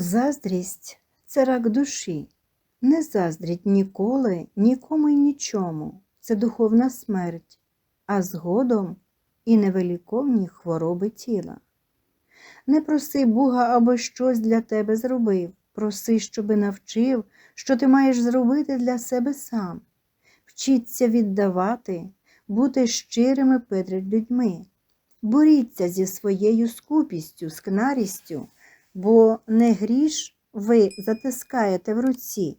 Заздрість це рак душі. Не заздріть ніколи, нікому й нічому. Це духовна смерть, а згодом і невеликовні хвороби тіла. Не проси Бога, аби щось для тебе зробив. Проси, щоби навчив, що ти маєш зробити для себе сам. Вчіться віддавати, бути щирими перед людьми. Боріться зі своєю скупістю, скнарістю, бо не гріш ви затискаєте в руці,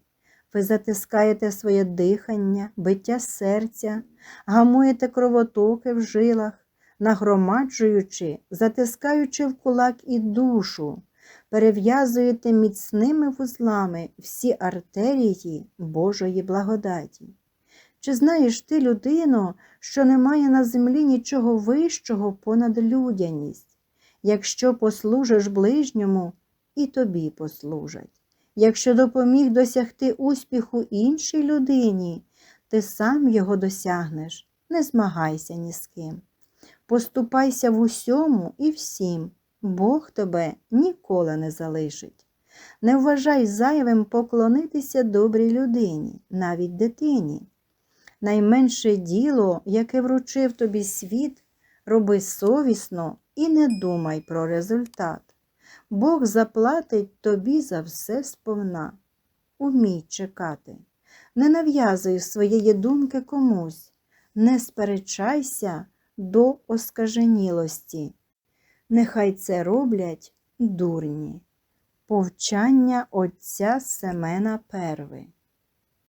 ви затискаєте своє дихання, биття серця, гамуєте кровотоки в жилах, нагромаджуючи, затискаючи в кулак і душу, перев'язуєте міцними вузлами всі артерії Божої благодаті. Чи знаєш ти, людино, що немає на землі нічого вищого понад людяність? Якщо послужиш ближньому, і тобі послужать. Якщо допоміг досягти успіху іншій людині, ти сам його досягнеш, не змагайся ні з ким. Поступайся в усьому і всім, Бог тебе ніколи не залишить. Не вважай зайвим поклонитися добрій людині, навіть дитині. Найменше діло, яке вручив тобі світ, роби совісно і не думай про результат. Бог заплатить тобі за все сповна. Умій чекати. Не нав'язуй своєї думки комусь, не сперечайся до оскаженілості. Нехай це роблять дурні. Повчання отця Семена Перви